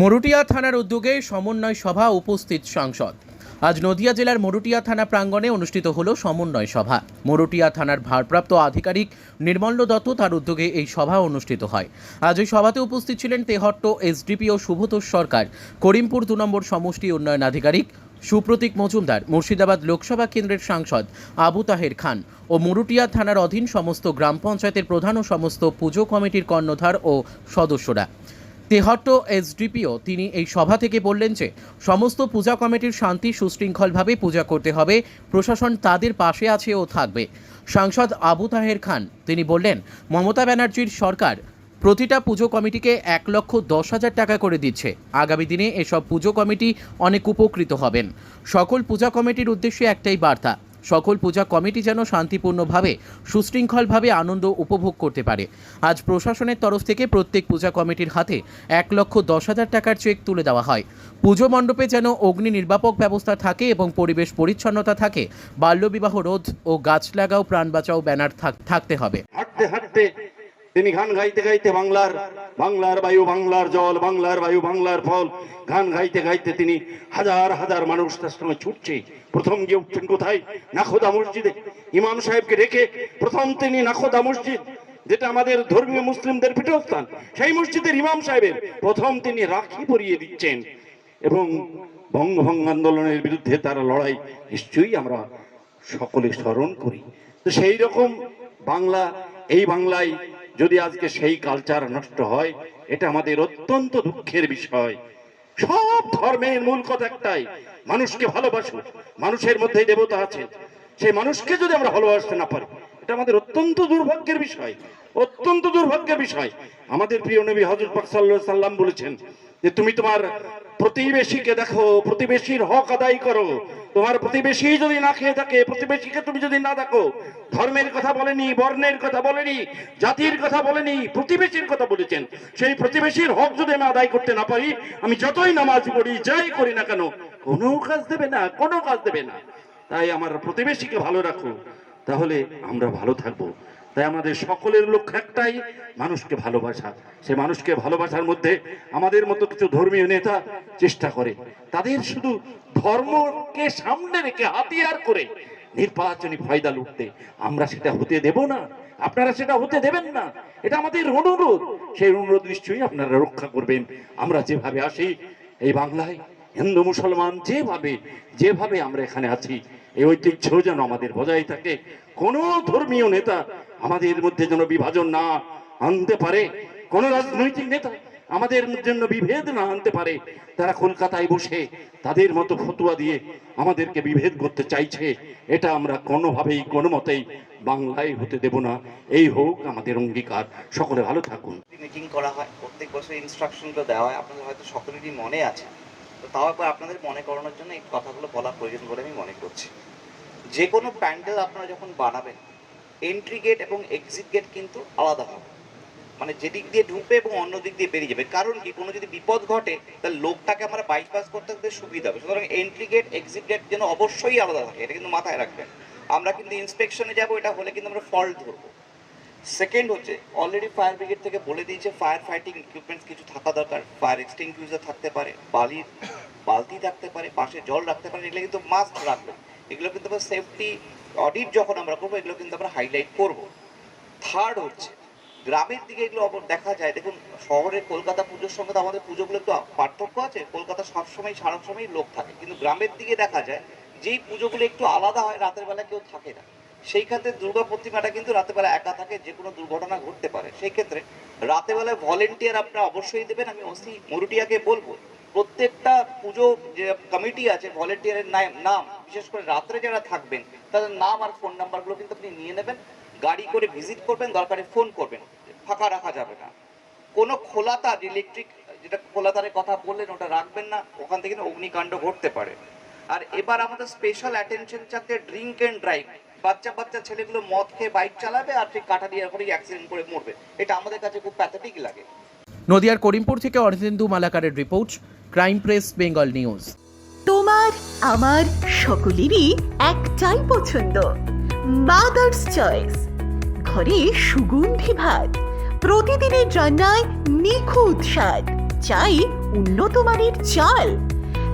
মরুটিয়া থানার উদ্যোগে সমন্বয় সভা উপস্থিত সাংসদ। আজ নদিয়া জেলার মরুটিয়া থানা প্রাঙ্গণে অনুষ্ঠিত হলো সমন্বয় সভা। মরুটিয়া থানার ভারপ্রাপ্ত আধিকারিক নির্মল্ল দত্ত তার উদ্যোগে এই সভা অনুষ্ঠিত হয়। আজ এই সভাতে উপস্থিত ছিলেন তেহট্ট এসডিপিও শুভতোষ সরকার, করিমপুর দু নম্বর সমষ্টি উন্নয়ন আধিকারিক সুপ্রতীক মজুমদার, মুর্শিদাবাদ লোকসভা কেন্দ্রের সাংসদ আবু তাহের খান ও মুরুটিয়া থানার অধীন সমস্ত গ্রাম পঞ্চায়েতের প্রধান ও সমস্ত পুজো কমিটির কর্ণধার ও সদস্যরা। তেহট্ট এসডিপিও, তিনি এই সভা থেকে বললেন যে, সমস্ত পূজা কমিটির শান্তি সুশৃঙ্খলভাবে পূজা করতে হবে, প্রশাসন তাদের পাশে আছে ও থাকবে। সাংসদ আবু তাহের খান, তিনি বললেন, মমতা ব্যানার্জির সরকার প্রতিটা পুজো কমিটিকে এক লক্ষ দশ হাজার টাকা করে দিচ্ছে। আগামী দিনে এসব পুজো কমিটি অনেক উপকৃত হবেন। সকল পূজা কমিটির উদ্দেশ্যে একটাই বার্তা সকল পূজা কমিটি যেন শান্তিপূর্ণভাবে, সুশৃঙ্খলভাবে আনন্দ উপভোগ করতে পারে। আজ প্রশাসনের তরফ থেকে প্রত্যেক পূজা কমিটির হাতে এক লক্ষ দশ হাজার টাকার চেক তুলে দেওয়া হয়। পুজো মণ্ডপে যেন অগ্নি নির্বাপক ব্যবস্থা থাকে এবং পরিবেশ পরিচ্ছন্নতা থাকে, বাল্যবিবাহ রোধ ও গাছ লাগাও, প্রাণ বাঁচাও ব্যানার থাক- থাকতে হবে। হাঁটতে হাঁটতে তিনি গান গাইতে গাইতে বাংলার বাংলার বায়ু, বাংলার জল, বাংলার বায়ু, বাংলার ফল। গান গাইতে গাইতে তিনি হাজার হাজার মানুষ তার সঙ্গে ছুটছে। প্রথম গিয়ে উঠছেন কোথায়? নাখোদা মসজিদে। ইমাম সাহেবকে রেখে প্রথম তিনি নাখোদা মসজিদ, যেটা আমাদের ধর্মীয় মুসলিমদের পীঠস্থান। সেই মসজিদের ইমাম সাহেবের প্রথম তিনি রাখি পরিয়ে দিচ্ছেন। এবং বঙ্গভঙ্গ আন্দোলনের বিরুদ্ধে তারা লড়াই নিশ্চয়ই আমরা সকলে স্মরণ করি। তো সেই রকম বাংলা, এই বাংলায় যদি আজকে সেই কালচার নষ্ট হয়, এটা আমাদের অত্যন্ত দুঃখের বিষয়। সব ধর্মের মূল কথা একটাই, মানুষকে ভালোবাসো মানুষের মধ্যেই দেবতা আছে। সেই মানুষকে যদি আমরা ভালোবাসতে না পারি, এটা আমাদের অত্যন্ত দুর্ভাগ্যের বিষয়, অত্যন্ত দুর্ভাগ্যের বিষয়। আমাদের প্রিয় নবী হজরত পাক সাল্লাল্লাহু সাল্লাম বলেছেন যে, তুমি তোমার প্রতিবেশীকে দেখো, প্রতিবেশীর হক আদায় করো। তোমার প্রতিবেশী যদি না খেয়ে থাকে, প্রতিবেশীকে তুমি যদি না দেখো, ধর্মের কথা বলেনি, বর্ণের কথা বলেনি, জাতির কথা বলেনি, প্রতিবেশীর কথা বলেছেন, সেই প্রতিবেশীর হক যদি আমি আদায় করতে না পারি, আমি যতই নামাজ পড়ি, যাই করি না কেন, কোনো কাজ দেবে না, কোনো কাজ দেবে না। তাই আমার প্রতিবেশীকে ভালো রাখো, তাহলে আমরা ভালো থাকব। তাই আমাদের সকলের লক্ষ্য একটাই, মানুষকে ভালোবাসা। সে মানুষকে ভালোবাসার মধ্যে আমাদের মতো কিছু ধর্মীয় নেতা চেষ্টা করে। তাদের শুধু ধর্মকে সামনে রেখে হাতিয়ার করে নির্বাচনী ফায়দা লুটতে। আমরা সেটা হতে দেব না। আপনারা সেটা হতে দেবেন না। এটা আমাদের অনুরোধ। সেই অনুরোধ নিশ্চয়ই আপনারা রক্ষা করবেন। আমরা যেভাবে আসি, এই বাংলায় হিন্দু মুসলমান যেভাবে যেভাবে আমরা এখানে আছি, এই ঐতিহ্য যেন আমাদের বজায় থাকে। কোনো ধর্মীয় নেতা আমাদের মধ্যে যেন বিভাজন না আনতে পারে, কোন রাজনৈতিক নেতা আমাদের জন্য বিভেদ না আনতে পারে, তারা কলকাতায় বসে তাদের মতো ফতুয়া দিয়ে আমাদেরকে বিভেদ করতে চাইছে, এটা আমরা কোনোভাবেই, কোনো মতেই বাংলায় হতে দেব না। এই হোক আমাদের অঙ্গীকার। সকলে ভালো থাকুন। মিটিং করা হয়, প্রত্যেক বছর ইনস্ট্রাকশনগুলো দেওয়া হয়, আপনাদের হয়তো সকলেরই মনে আছে। তো তাও একবার আপনাদের মনে করানোর জন্য এই কথাগুলো বলা প্রয়োজন বলে আমি মনে করছি। যে কোনো প্যান্ডেল আপনারা যখন বানাবেন এন্ট্রি গেট এবং এক্সিট গেট কিন্তু আলাদা হবে। মানে যেদিক দিয়ে ঢুকবে এবং অন্য দিক দিয়ে বেরিয়ে যাবে। কারণ কি? কোনো যদি বিপদ ঘটে, তাহলে লোকটাকে আমরা বাইপাস করতে করতে সুবিধা হবে। সুতরাং এন্ট্রি গেট এক্সিট গেট যেন অবশ্যই আলাদা থাকে, এটা কিন্তু মাথায় রাখবেন। আমরা কিন্তু ইন্সপেকশনে যাব, এটা হলে কিন্তু আমরা ফল্ট ধরবো। সেকেন্ড হচ্ছে অলরেডি ফায়ার ব্রিগেড থেকে বলে দিয়েছে ফায়ার ফাইটিং ইকুইপমেন্টস কিছু থাকা দরকার। ফায়ার এক্সটিংগুইজার থাকতে পারে বালির বালতি থাকতে পারে, পাশে জল রাখতে পারে, এগুলো কিন্তু মাস্ট রাখবেন এগুলো কিন্তু আমরা সেফটি অডিট যখন আমরা করব, এগুলো কিন্তু আমরা হাইলাইট করব। থার্ড হচ্ছে, গ্রামের দিকে এগুলো দেখা যায়, দেখুন, শহরের কলকাতা পুজোর সঙ্গে তো আমাদের পুজোগুলো একটু পার্থক্য আছে, কলকাতা সবসময় সারা সময় লোক থাকে। কিন্তু গ্রামের দিকে দেখা যায়, যেই পুজোগুলো একটু আলাদা হয়, রাতের বেলা কেউ থাকে না। সেই ক্ষেত্রে দুর্গা প্রতিমাটা কিন্তু রাতের বেলা একা থাকে যে কোনো দুর্ঘটনা ঘটতে পারে। সেই ক্ষেত্রে রাতের বেলায় ভলেন্টিয়ার আপনারা অবশ্যই দেবেন। আমি ওসি মরুটিয়াকে বলব, প্রত্যেকটা পুজো যে কমিটি আছে ভলেন্টিয়ারের নাম বিশেষ করে রাত্রে যারা থাকবেন, তাদের নাম আর ফোন নাম্বারগুলো কিন্তু আপনি নিয়ে নেবেন, গাড়ি করে ভিজিট করবেন, দরকারে ফোন করবেন, ফাঁকা রাখা যাবে না। কোনো খোলা তার ইলেকট্রিক যেটা খোলা তারের কথা বললেন, ওটা রাখবেন না, ওখান থেকে অগ্নিকাণ্ড ঘটতে পারে। আর এবার আমাদের স্পেশাল অ্যাটেনশন চাচ্ছে ড্রিঙ্ক অ্যান্ড ড্রাইভ বাচ্চা বাচ্চা ছেলেগুলো মদ খেয়ে বাইক চালাবে আর ঠিক কাটা দিয়ে করেই অ্যাক্সিডেন্ট করে মরবে। এটা আমাদের কাছে খুব প্যাথেটিক লাগে। নদিয়ার করিমপুর থেকে Ardhendu মালাকারের report crime press Bengal news তোমার আমার সকলেরই একটাই পছন্দ মাদার্স চয়েস ঘরে সুগন্ধি ভাত প্রতিদিনের রান্নায় নিখুঁত স্বাদ চাই উন্নত মানের চাল।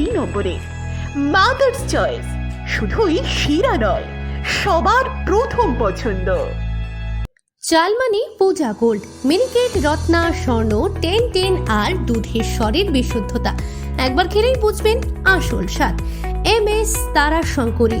এই নম্বরে। মাদার্স চয়েস শুধুই শিরা নয়, সবার প্রথম পছন্দ। চালমানি Puja gold, Miniket, Ratna, Swarna, ten ten আর দুধের স্বরের বিশুদ্ধতা। একবার খেলেই বুঝবেন আসল স্বাদ। এম এস তারা শঙ্করী